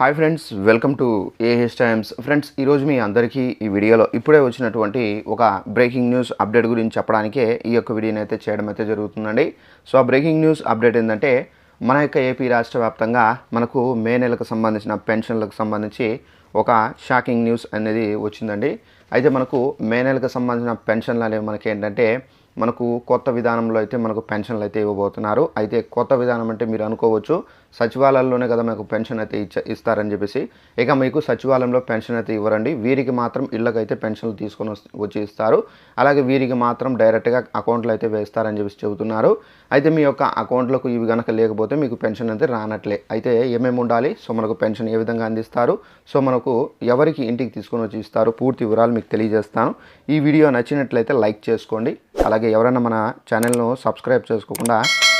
Hi friends welcome to AH times. Friends ఈరోజు మీ అందరికీ ఈ వీడియోలో ఇప్పుడే వచ్చినటువంటి ఒక బ్రేకింగ్ న్యూస్ అప్డేట్ గురించి చెప్పడానికే ఈ యొక్క వీడియోని అయితే చేయడం అయితే జరుగుతుందండి. సో ఆ బ్రేకింగ్ న్యూస్ అప్డేట్ ఏంటంటే మన యొక్క ఏపీ రాష్ట్ర వ్యాప్తంగా మనకు మే నెలకు సంబంధించిన పెన్షన్లకు సంబంధించి ఒక షాకింగ్ న్యూస్ అనేది వచ్చిందండి. అయితే మనకు మే నెలకు సంబంధించిన పెన్షన్లు అనేవి మనకి ఏంటంటే మనకు కొత్త విధానంలో అయితే మనకు పెన్షన్లు అయితే ఇవ్వబోతున్నారు. అయితే కొత్త విధానం అంటే మీరు అనుకోవచ్చు సచివాలయంలోనే కదా మీకు పెన్షన్ అయితే ఇచ్చ ఇస్తారని చెప్పేసి. ఇక మీకు సచివాలయంలో పెన్షన్ అయితే ఇవ్వరండి. వీరికి మాత్రం ఇళ్ళకైతే పెన్షన్లు తీసుకొని వచ్చి ఇస్తారు. అలాగే వీరికి మాత్రం డైరెక్ట్గా అకౌంట్లో అయితే వేస్తారని చెప్పేసి చెబుతున్నారు. అయితే మీ యొక్క అకౌంట్లకు ఇవి కనుక లేకపోతే మీకు పెన్షన్ అయితే రానట్లే. అయితే ఏమేమి ఉండాలి? సో మనకు పెన్షన్ ఏ విధంగా అందిస్తారు? సో మనకు ఎవరికి ఇంటికి తీసుకొని వచ్చి ఇస్తారు? పూర్తి వివరాలు మీకు తెలియజేస్తాను. ఈ వీడియో నచ్చినట్లయితే లైక్ చేసుకోండి. అలాగే ఎవరైనా మన ఛానల్ను సబ్స్క్రైబ్ చేసుకోకుండా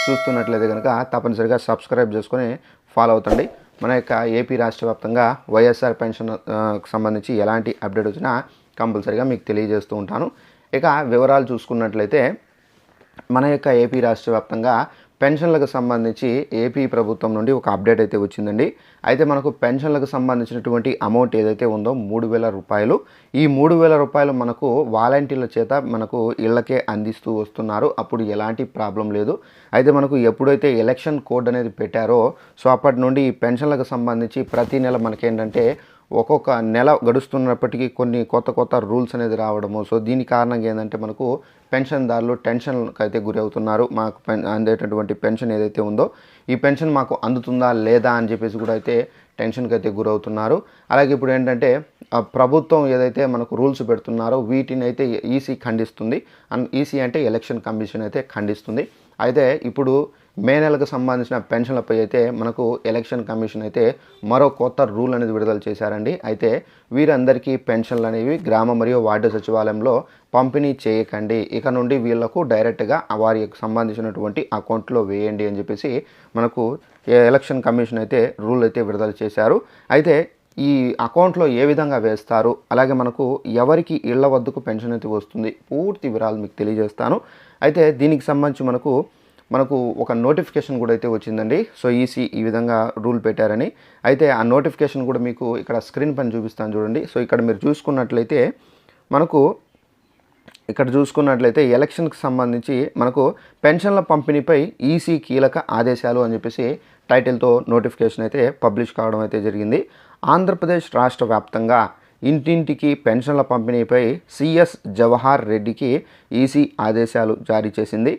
చూస్తున్నట్లయితే కనుక తప్పనిసరిగా సబ్స్క్రైబ్ చేసుకొని ఫాలో అవుతండి. మన యొక్క ఏపీ రాష్ట్ర వ్యాప్తంగా వైఎస్ఆర్ పెన్షన్ సంబంధించి ఎలాంటి అప్డేట్ వచ్చినా కంపల్సరిగా మీకు తెలియజేస్తూ ఉంటాను. ఇక వివరాలు చూసుకున్నట్లయితే మన యొక్క ఏపీ రాష్ట్ర వ్యాప్తంగా పెన్షన్లకు సంబంధించి ఏపీ ప్రభుత్వం నుండి ఒక అప్డేట్ అయితే వచ్చిందండి. అయితే మనకు పెన్షన్లకు సంబంధించినటువంటి అమౌంట్ ఏదైతే ఉందో మూడు వేల రూపాయలు. ఈ మూడు వేల రూపాయలు మనకు వాలంటీర్ల చేత మనకు ఇళ్ళకే అందిస్తూ వస్తున్నారు. అప్పుడు ఎలాంటి ప్రాబ్లం లేదు. అయితే మనకు ఎప్పుడైతే ఎలక్షన్ కోడ్ అనేది పెట్టారో సో అప్పటి నుండి ఈ పెన్షన్లకు సంబంధించి ప్రతి నెల మనకేంటంటే ఒక్కొక్క నెల గడుస్తున్నప్పటికీ కొన్ని కొత్త కొత్త రూల్స్ అనేది రావడము. సో దీని కారణంగా ఏంటంటే మనకు పెన్షన్దారులు టెన్షన్కి అయితే గురి అవుతున్నారు. మాకు పెన్ అందేటటువంటి పెన్షన్ ఏదైతే ఉందో ఈ పెన్షన్ మాకు అందుతుందా లేదా అని చెప్పేసి కూడా అయితే టెన్షన్కి అయితే గురవుతున్నారు. అలాగే ఇప్పుడు ఏంటంటే ప్రభుత్వం ఏదైతే మనకు రూల్స్ పెడుతున్నారో వీటిని అయితే ఈసీ ఖండిస్తుంది. అండ్ ఈసీ అంటే ఎలక్షన్ కమిషన్ అయితే ఖండిస్తుంది. అయితే ఇప్పుడు మే నెలకు సంబంధించిన పెన్షన్లపై అయితే మనకు ఎలక్షన్ కమిషన్ అయితే మరో కొత్త రూల్ అనేది విడుదల చేశారండి. అయితే వీరందరికీ పెన్షన్లు అనేవి గ్రామ మరియు వార్డు సచివాలయంలో పంపిణీ చేయకండి. ఇక నుండి వీళ్ళకు డైరెక్ట్గా వారికి సంబంధించినటువంటి అకౌంట్లో వేయండి అని చెప్పేసి మనకు ఎలక్షన్ కమిషన్ అయితే రూల్ అయితే విడుదల చేశారు. అయితే ఈ అకౌంట్లో ఏ విధంగా వేస్తారు? అలాగే మనకు ఎవరికి ఇళ్ళ వద్దకు పెన్షన్ అయితే వస్తుంది? పూర్తి వివరాలు మీకు తెలియజేస్తాను. అయితే దీనికి సంబంధించి మనకు మనకు ఒక నోటిఫికేషన్ కూడా అయితే వచ్చిందండి. సో ఈసీ ఈ విధంగా రూల్ పెట్టారని. అయితే ఆ నోటిఫికేషన్ కూడా మీకు ఇక్కడ స్క్రీన్ పైన చూపిస్తాను చూడండి. సో ఇక్కడ మీరు చూసుకున్నట్లయితే మనకు ఇక్కడ చూసుకున్నట్లయితే ఎలక్షన్కి సంబంధించి మనకు పెన్షన్ల పంపిణీపై ఈసీ కీలక ఆదేశాలు అని చెప్పేసి టైటిల్తో నోటిఫికేషన్ అయితే పబ్లిష్ కావడం అయితే జరిగింది. ఆంధ్రప్రదేశ్ రాష్ట్ర వ్యాప్తంగా ఇంటింటికి పెన్షన్ల పంపిణీపై సిఎస్ జవహర్ రెడ్డికి ఈసీ ఆదేశాలు జారీ చేసింది.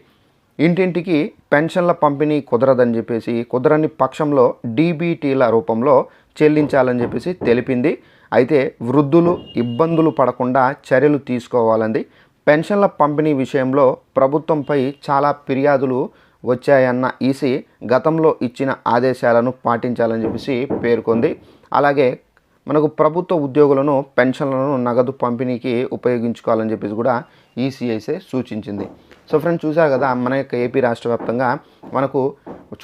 ఇంటింటికి పెన్షన్ల పంపిణీ కుదరదని చెప్పేసి కుదరని పక్షంలో డీబీటీల రూపంలో చెల్లించాలని చెప్పేసి తెలిపింది. అయితే వృద్ధులు ఇబ్బందులు పడకుండా చర్యలు తీసుకోవాలంది. పెన్షన్ల పంపిణీ విషయంలో ప్రభుత్వంపై చాలా ఫిర్యాదులు వచ్చాయన్న ఈసీ గతంలో ఇచ్చిన ఆదేశాలను పాటించాలని చెప్పేసి పేర్కొంది. అలాగే మనకు ప్రభుత్వ ఉద్యోగులను పెన్షన్లను నగదు పంపిణీకి ఉపయోగించుకోవాలని చెప్పేసి కూడా ఈసీఐసే సూచించింది. సో ఫ్రెండ్స్ చూసారు కదా మన యొక్క ఏపీ రాష్ట్ర వ్యాప్తంగా మనకు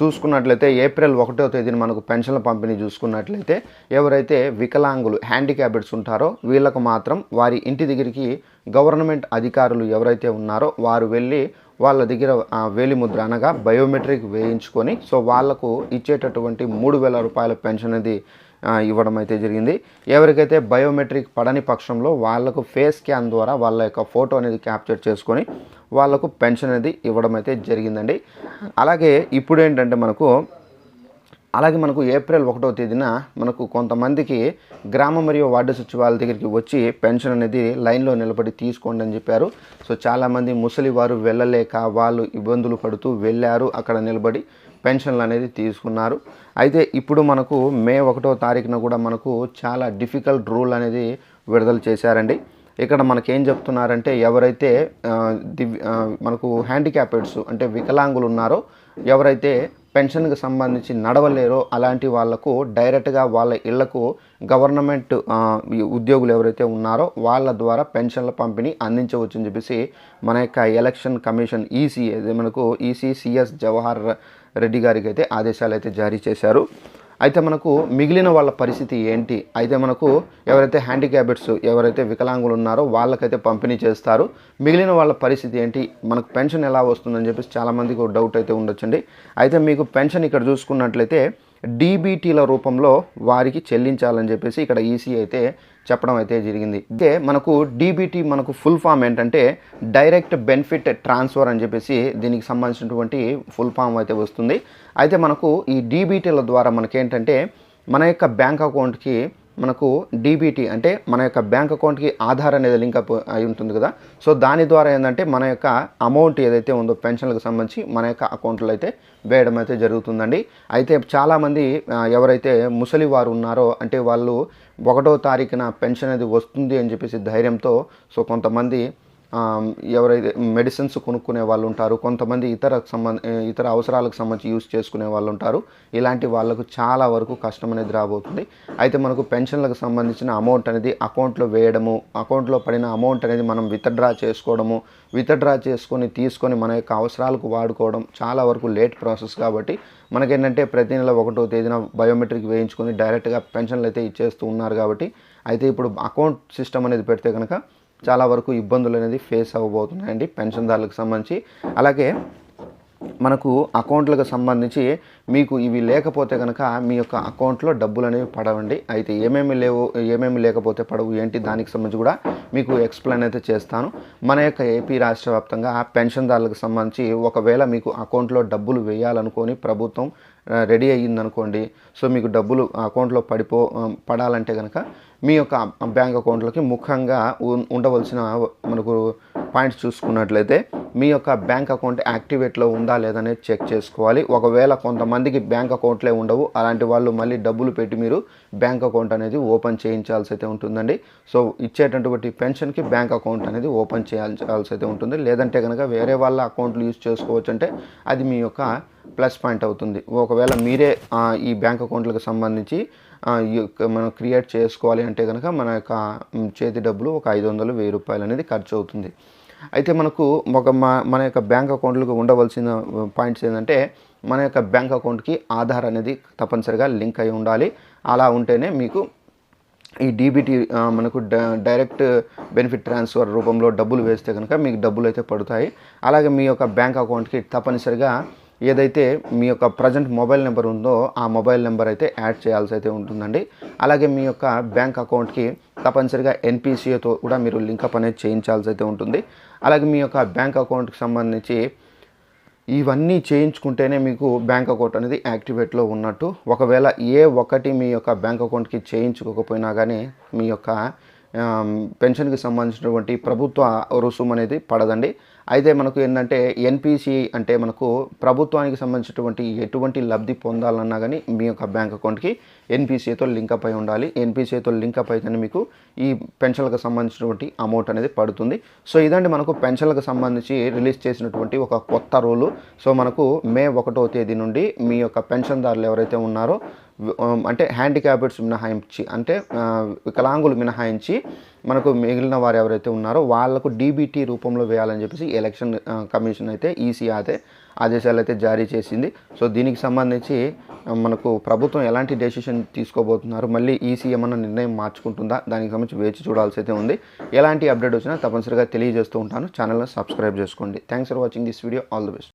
చూసుకున్నట్లయితే ఏప్రిల్ ఒకటో తేదీన మనకు పెన్షన్ల పంపిణీ చూసుకున్నట్లయితే ఎవరైతే వికలాంగులు హ్యాండిక్యాప్డ్స్ ఉంటారో వీళ్ళకు మాత్రం వారి ఇంటి దగ్గరికి గవర్నమెంట్ అధికారులు ఎవరైతే ఉన్నారో వారు వెళ్ళి వాళ్ళ దగ్గర వేలిముద్ర అనగా బయోమెట్రిక్ వేయించుకొని సో వాళ్ళకు ఇచ్చేటటువంటి మూడు వేల రూపాయల పెన్షన్ అనేది ఇవ్వడం అయితే జరిగింది. ఎవరికైతే బయోమెట్రిక్ పడని పక్షంలో వాళ్ళకు ఫేస్ స్కాన్ ద్వారా వాళ్ళ యొక్క ఫోటో అనేది క్యాప్చర్ చేసుకొని వాళ్ళకు పెన్షన్ అనేది ఇవ్వడం అయితే జరిగిందండి. అలాగే ఇప్పుడు ఏంటంటే మనకు అలాగే మనకు ఏప్రిల్ ఒకటో తేదీన మనకు కొంతమందికి గ్రామ మరియు వార్డు సచివాలయ దగ్గరికి వచ్చి పెన్షన్ అనేది లైన్లో నిలబడి తీసుకోండి అని చెప్పారు. సో చాలామంది ముసలి వారు వెళ్ళలేక వాళ్ళు ఇబ్బందులు పడుతూ వెళ్ళారు. అక్కడ నిలబడి పెన్షన్లు అనేది తీసుకున్నారు. అయితే ఇప్పుడు మనకు మే ఒకటో తారీఖున కూడా మనకు చాలా డిఫికల్ట్ రూల్ అనేది విడుదల చేశారండి. ఇక్కడ మనకేం చెప్తున్నారంటే ఎవరైతే మనకు హ్యాండిక్యాపెడ్స్ అంటే వికలాంగులు ఉన్నారో ఎవరైతే పెన్షన్కి సంబంధించి నడవలేరో అలాంటి వాళ్ళకు డైరెక్ట్గా వాళ్ళ ఇళ్ళకు గవర్నమెంట్ ఉద్యోగులు ఎవరైతే ఉన్నారో వాళ్ళ ద్వారా పెన్షన్ల పంపిణీ అందించవచ్చు అని చెప్పేసి మన యొక్క ఎలక్షన్ కమిషన్ ఈసీ మనకు ఈసీ సిఎస్ జవహర్ రెడ్డి గారికి అయితే ఆదేశాలు అయితే జారీ చేశారు. అయితే మనకు మిగిలిన వాళ్ళ పరిస్థితి ఏంటి? అయితే మనకు ఎవరైతే హ్యాండిక్యాబిట్స్ ఎవరైతే వికలాంగులు ఉన్నారో వాళ్ళకైతే పంపిణీ చేస్తారు. మిగిలిన వాళ్ళ పరిస్థితి ఏంటి? మనకు పెన్షన్ ఎలా వస్తుందని చెప్పేసి చాలామందికి ఒక డౌట్ అయితే ఉండొచ్చండి. అయితే మీకు పెన్షన్ ఇక్కడ చూసుకున్నట్లయితే డీబీటీల రూపంలో వారికి చెల్లించాలని చెప్పేసి ఇక్కడ ఈసీ అయితే చెప్పడం అయితే జరిగింది. అయితే మనకు డీబీటీ మనకు ఫుల్ ఫామ్ ఏంటంటే డైరెక్ట్ బెనిఫిట్ ట్రాన్స్ఫర్ అని చెప్పేసి దీనికి సంబంధించినటువంటి ఫుల్ ఫామ్ అయితే వస్తుంది. అయితే మనకు ఈ డీబీటీల ద్వారా మనకేంటంటే మన యొక్క బ్యాంక్ అకౌంట్కి మనకు డీబీటీ అంటే మన యొక్క బ్యాంక్ అకౌంట్కి ఆధార్ అనేది లింక్ అప్ అయి ఉంటుంది కదా. సో దాని ద్వారా ఏంటంటే మన యొక్క అమౌంట్ ఏదైతే ఉందో పెన్షన్లకు సంబంధించి మన యొక్క అకౌంట్లో అయితే వేయడం అయితే జరుగుతుందండి. అయితే చాలామంది ఎవరైతే ముసలి వారు ఉన్నారో అంటే వాళ్ళు ఒకటో తారీఖున పెన్షన్ అనేది వస్తుంది అని చెప్పేసి ధైర్యంతో సో కొంతమంది ఎవరైతే మెడిసిన్స్ కొనుక్కునే వాళ్ళు ఉంటారు కొంతమంది ఇతర సంబంధ ఇతర అవసరాలకు సంబంధించి యూస్ చేసుకునే వాళ్ళు ఉంటారు ఇలాంటి వాళ్ళకు చాలా వరకు కష్టం అనేది రాబోతుంది. అయితే మనకు పెన్షన్లకు సంబంధించిన అమౌంట్ అనేది అకౌంట్లో వేయడము అకౌంట్లో పడిన అమౌంట్ అనేది మనం విత్డ్రా చేసుకోవడము విత్డ్రా చేసుకొని తీసుకొని మన యొక్క అవసరాలకు వాడుకోవడం చాలా వరకు లేట్ ప్రాసెస్ కాబట్టి మనకేంటంటే ప్రతి నెల ఒకటో తేదీన బయోమెట్రిక్ వేయించుకొని డైరెక్ట్గా పెన్షన్లు అయితే ఇచ్చేస్తూ ఉన్నారు కాబట్టి అయితే ఇప్పుడు అకౌంట్ సిస్టమ్ అనేది పెడితే కనుక చాలా వరకు ఇబ్బందులు అనేది ఫేస్ అవ్వబోతున్నాయండి పెన్షన్దారులకు సంబంధించి. అలాగే మనకు అకౌంట్లకు సంబంధించి మీకు ఇవి లేకపోతే కనుక మీ యొక్క అకౌంట్లో డబ్బులు అనేవి పడవండి. అయితే ఏమేమి లేవు ఏమేమి లేకపోతే పడవు ఏంటి దానికి సంబంధించి కూడా మీకు ఎక్స్ప్లెయిన్ అయితే చేస్తాను. మన యొక్క ఏపీ రాష్ట్ర వ్యాప్తంగా పెన్షన్దారులకు సంబంధించి ఒకవేళ మీకు అకౌంట్లో డబ్బులు వేయాలనుకొని ప్రభుత్వం రెడీ అయ్యిందనుకోండి. సో మీకు డబ్బులు అకౌంట్లో పడిపో పడాలంటే కనుక మీ యొక్క బ్యాంక్ అకౌంట్లోకి ముఖ్యంగా ఉండవలసిన మనకు పాయింట్స్ చూసుకున్నట్లయితే మీ యొక్క బ్యాంక్ అకౌంట్ యాక్టివేట్లో ఉందా లేదనేది చెక్ చేసుకోవాలి. ఒకవేళ కొంతమంది కొంతమందికి బ్యాంక్ అకౌంట్లే ఉండవు. అలాంటి వాళ్ళు మళ్ళీ డబ్బులు పెట్టి మీరు బ్యాంక్ అకౌంట్ అనేది ఓపెన్ చేయించాల్సి అయితే ఉంటుందండి. సో ఇచ్చేటటువంటి పెన్షన్కి బ్యాంక్ అకౌంట్ అనేది ఓపెన్ చేయాల్సి అయితే ఉంటుంది. లేదంటే కనుక వేరే వాళ్ళ అకౌంట్లు యూజ్ చేసుకోవచ్చు అంటే అది మీ యొక్క ప్లస్ పాయింట్ అవుతుంది. ఒకవేళ మీరే ఈ బ్యాంక్ అకౌంట్లకు సంబంధించి మనం క్రియేట్ చేసుకోవాలి అంటే కనుక మన యొక్క చేతి డబ్బులు ఒక ఐదు వందలు వెయ్యి రూపాయలు అనేది ఖర్చు అవుతుంది. అయితే మనకు ఒక మా- మన యొక్క బ్యాంక్ అకౌంట్లకు ఉండవలసిన పాయింట్స్ ఏంటంటే మన యొక్క బ్యాంక్ అకౌంట్కి ఆధార్ అనేది తప్పనిసరిగా లింక్ అయి ఉండాలి. అలా ఉంటేనే మీకు ఈ డీబీటీ మనకు డ- డైరెక్ట్ బెనిఫిట్ ట్రాన్స్ఫర్ రూపంలో డబ్బులు వేస్తే కనుక మీకు డబ్బులు అయితే పడతాయి. అలాగే మీ యొక్క బ్యాంక్ అకౌంట్కి తప్పనిసరిగా ఏదైతే మీ యొక్క ప్రజెంట్ మొబైల్ నెంబర్ ఉందో ఆ మొబైల్ నెంబర్ అయితే యాడ్ చేయాల్సి అయితే ఉంటుందండి. అలాగే మీ యొక్క బ్యాంక్ అకౌంట్కి తప్పనిసరిగా ఎన్పిసిఏతో కూడా మీరు లింకప్ అనేది చేయించాల్సి అయితే ఉంటుంది. అలాగే మీ యొక్క బ్యాంక్ అకౌంట్కి సంబంధించి ఇవన్నీ చేయించుకుంటేనే మీకు బ్యాంక్ అకౌంట్ అనేది యాక్టివేట్లో ఉన్నట్టు. ఒకవేళ ఏ ఒక్కటి మీ యొక్క బ్యాంక్ అకౌంట్కి చేయించుకోకపోయినా కానీ మీ యొక్క పెన్షన్కి సంబంధించినటువంటి ప్రభుత్వ రుసుము అనేది పడదండి. అయితే మనకు ఏంటంటే ఎన్పిసి అంటే మనకు ప్రభుత్వానికి సంబంధించినటువంటి ఎటువంటి లబ్ధి పొందాలన్నా కానీ మీ యొక్క బ్యాంక్ అకౌంట్కి ఎన్పిసితో లింకప్ అయి ఉండాలి. ఎన్పిసితో లింకప్ అయితేనే మీకు ఈ పెన్షన్లకు సంబంధించినటువంటి అమౌంట్ అనేది పడుతుంది. సో ఇదండి మనకు పెన్షన్లకు సంబంధించి రిలీజ్ చేసినటువంటి ఒక కొత్త రూలు. సో మనకు మే ఒకటో తేదీ నుండి మీ యొక్క పెన్షన్దారులు ఎవరైతే ఉన్నారో అంటే హ్యాండిక్యాప్డ్స్ మినహాయించి అంటే వికలాంగులు మినహాయించి మనకు మిగిలిన వారు ఎవరైతే ఉన్నారో వాళ్ళకు డీబీటీ రూపంలో వేయాలని చెప్పేసి ఎలక్షన్ కమిషన్ అయితే ఈసీ అయితే ఆదేశాలు అయితే జారీ చేసింది. సో దీనికి సంబంధించి మనకు ప్రభుత్వం ఎలాంటి డెసిషన్ తీసుకోబోతున్నారు? మళ్ళీ ఈసీ ఏమన్నా నిర్ణయం మార్చుకుంటుందా? దానికి సంబంధించి వేచి చూడాల్సి అయితే ఉంది. ఎలాంటి అప్డేట్ వచ్చినా తప్పనిసరిగా తెలియజేస్తూ ఉంటాను. ఛానల్ని సబ్స్క్రైబ్ చేసుకోండి. Thanks for watching this video all the best